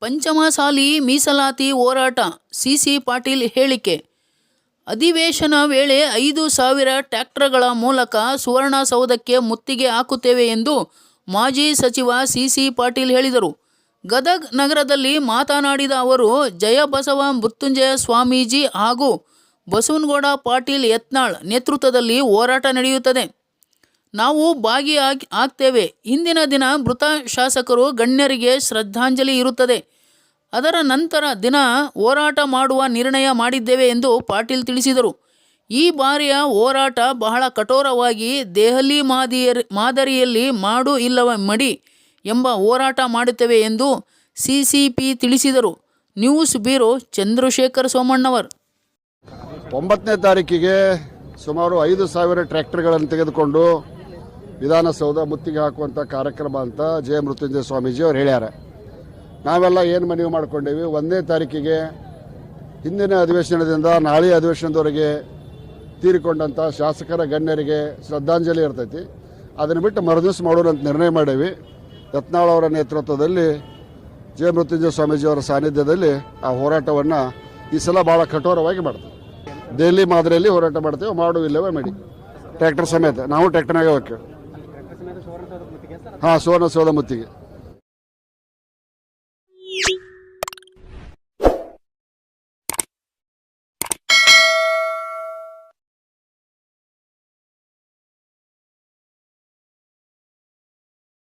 ಪಂಚಮಸಾಲಿ, ಮೀಸಲಾತಿ, ಹೋರಾಟ, ಸಿಸಿ ಪಾಟೀಲ್ ಹೇಳಿಕೆ. ಅಧಿವೇಶನ ವೇಳೆ ಐದು ಸಾವಿರ ಟ್ಯಾಕ್ಟರ್ಗಳ ಮೂಲಕ ಸುವರ್ಣಸೌಧಕ್ಕೆ ಮುತ್ತಿಗೆ ಹಾಕುತ್ತೇವೆ ಎಂದು ಮಾಜಿ ಸಚಿವ ಸಿಸಿ ಪಾಟೀಲ್ ಹೇಳಿದರು. ಗದಗ್ ನಗರದಲ್ಲಿ ಮಾತನಾಡಿದ ಅವರು, ಜಯಬಸವ ಮೃತ್ಯುಂಜಯ ಸ್ವಾಮೀಜಿ ಹಾಗೂ ಬಸವನಗೌಡ ಪಾಟೀಲ್ ಯತ್ನಾಳ್ ನೇತೃತ್ವದಲ್ಲಿ ಹೋರಾಟ ನಡೆಯುತ್ತದೆ. ನಾವು ಭಾಗಿಯಾಗಿ ಆಗ್ತೇವೆ. ಇಂದಿನ ದಿನ ಮೃತ ಶಾಸಕರು ಗಣ್ಯರಿಗೆ ಶ್ರದ್ಧಾಂಜಲಿ ಇರುತ್ತದೆ. ಅದರ ನಂತರ ದಿನ ಹೋರಾಟ ಮಾಡುವ ನಿರ್ಣಯ ಮಾಡಿದ್ದೇವೆ ಎಂದು ಪಾಟೀಲ್ ತಿಳಿಸಿದರು. ಈ ಬಾರಿಯ ಹೋರಾಟ ಬಹಳ ಕಠೋರವಾಗಿ ದೆಹಲಿ ಮಾದಿಯರ್, ಮಾದರಿಯಲ್ಲಿ ಮಾಡು ಇಲ್ಲವ ಮಡಿ ಎಂಬ ಹೋರಾಟ ಮಾಡುತ್ತೇವೆ ಎಂದು ಸಿಸಿಪಿ ತಿಳಿಸಿದರು. News bureau Chandrashekar Somannavar. ಒಂಬತ್ತನೇ ತಾರೀಕಿಗೆ ಸುಮಾರು ಐದು ಸಾವಿರ ಟ್ರ್ಯಾಕ್ಟರ್ಗಳನ್ನು ತೆಗೆದುಕೊಂಡು ವಿಧಾನಸೌಧ ಮುತ್ತಿಗೆ ಹಾಕುವಂಥ ಕಾರ್ಯಕ್ರಮ ಅಂತ ಜಯ ಮೃತ್ಯುಂಜಯ ಸ್ವಾಮೀಜಿ ಅವ್ರು ಹೇಳ್ಯಾರ. ನಾವೆಲ್ಲ ಏನು ಮನವಿ ಮಾಡ್ಕೊಂಡೇವಿ? ಒಂದನೇ ತಾರೀಕಿಗೆ ಹಿಂದಿನ ಅಧಿವೇಶನದಿಂದ ನಾಳೆ ಅಧಿವೇಶನದವರೆಗೆ ತೀರಿಕೊಂಡಂಥ ಶಾಸಕರ ಗಣ್ಯರಿಗೆ ಶ್ರದ್ಧಾಂಜಲಿ ಇರ್ತೈತಿ. ಅದನ್ನು ಬಿಟ್ಟು ಮರುದಿವಸ ಮಾಡೋಣ ಅಂತ ನಿರ್ಣಯ ಮಾಡೇವಿ. ಯತ್ನಾಳ್ ಅವರ ನೇತೃತ್ವದಲ್ಲಿ ಜಯ ಮೃತ್ಯುಂಜಯ ಸ್ವಾಮೀಜಿ ಅವರ ಸಾನ್ನಿಧ್ಯದಲ್ಲಿ ಆ ಹೋರಾಟವನ್ನು ಈ ಸಲ ಭಾಳ ಕಠೋರವಾಗಿ ಮಾಡ್ತೀವಿ. ದೆಹಲಿ ಮಾದರಿಯಲ್ಲಿ ಹೋರಾಟ ಮಾಡ್ತೇವೆ ಮಾಡುವಿಲ್ಲವೇ ಮಾಡಿ. ಟ್ರ್ಯಾಕ್ಟರ್ ಸಮೇತ. ನಾವು ಟ್ರ್ಯಾಕ್ಟರ್ನಾಗೆ ಹೋಗ್ತೇವೆ. ಹಾಂ ಸುವರ್ಣಸೌಧ ಮುತ್ತಿಗೆ.